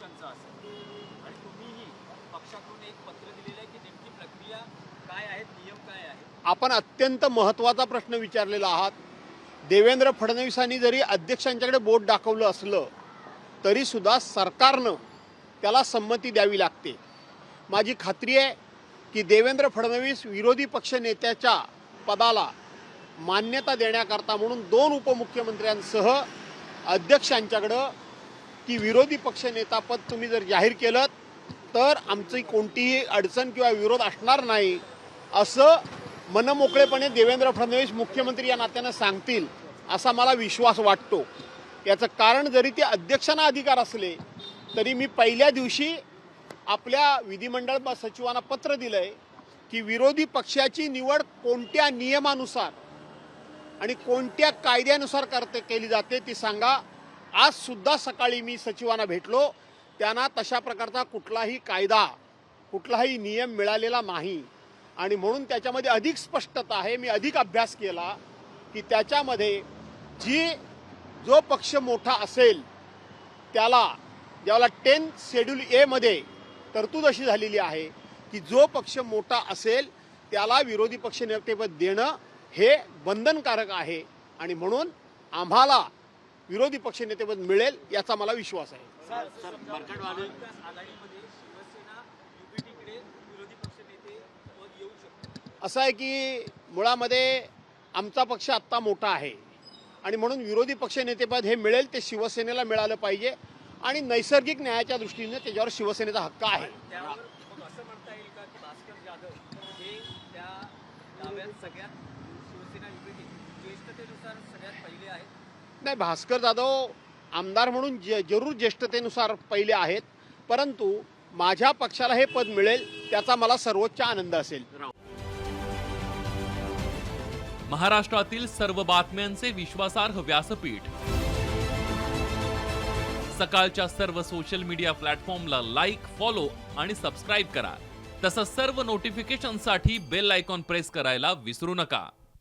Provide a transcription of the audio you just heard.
विधानसभा असेल. आणि तुम्हीही पक्षाकडून एक पत्र दिलेलं आहे की नेमकी प्रक्रिया काय आहेत नियम काय आहेत? आपण अत्यंत महत्त्वाचा प्रश्न विचारलेला आहात. देवेंद्र फडणवीसांनी जरी अध्यक्षांच्याकडे बोट दाखवलं असलं तरीसुद्धा सरकारनं त्याला संमती द्यावी लागते. माझी खात्री आहे की देवेंद्र फडणवीस विरोधी पक्षनेत्याच्या पदाला मान्यता देण्याकरता म्हणून दोन उपमुख्यमंत्र्यांसह अध्यक्षांच्याकडं की विरोधी पक्षनेतापद तुम्ही जर जाहीर केलं तर आमची कोणतीही अडचण किंवा विरोध असणार नाही असं मनमोकळेपणे देवेंद्र फडणवीस मुख्यमंत्री या नात्यानं सांगतील असा मला विश्वास वाटतो. याचं कारण जरी ते अध्यक्षांना अधिकार असले तरी मी पहिल्या दिवशी आपल्या विधिमंडळ सचिवांना पत्र दिलं आहे की विरोधी पक्षाची निवड कोणत्या नियमानुसार आणि कोणत्या कायद्यानुसार करते केली जाते ती सांगा. आज सुद्धा सकाळी मी सचिवांना भेटलो. त्यांना तशा प्रकारचा कुठलाही कायदा कुठलाही नियम मिळालेला नाही. आणि म्हणून त्याच्यामध्ये अधिक स्पष्टता आहे. मी अधिक अभ्यास केला की त्याच्यामध्ये जी जो पक्ष मोठा असेल त्याला ज्याला टेन शेड्यूल एमध्ये तरतूद अशी झालेली आहे की जो पक्ष मोठा असेल त्याला विरोधी पक्ष नेतेपद देणं हे बंधनकारक आहे. आणि म्हणून आम्हाला विरोधी पक्ष नेतेपद मिळेल याचा मला विश्वास आहे. असं आहे की मुळामध्ये आमचा पक्ष आत्ता मोठा आहे. आणि म्हणून विरोधी पक्षनेतेपद हे मिळेल ते शिवसेनेला मिळालं पाहिजे. आणि नैसर्गिक न्यायाच्या दृष्टीने त्याच्यावर शिवसेनेचा हक्क आहे. हे सगळ्यात शिवसेना युपीटी ज्येष्ठतेनुसार सगळ्यात पहिले आहेत नाही भास्कर जाधव आमदार म्हणून जे जरूर ज्येष्ठतेनुसार पहिले आहेत परंतु माझ्या पक्षाला हे पद मिळेल त्याचा मला सर्वोच्च आनंद असेल. महाराष्ट्रातील सर्व बातम्यांचे विश्वासार्ह व्यासपीठ. सकाळच्या सर्व सोशल मीडिया प्लॅटफॉर्मला लाईक फॉलो आणि सबस्क्राईब करा. तसंच सर्व नोटिफिकेशनसाठी बेल आयकॉन प्रेस करायला विसरू नका.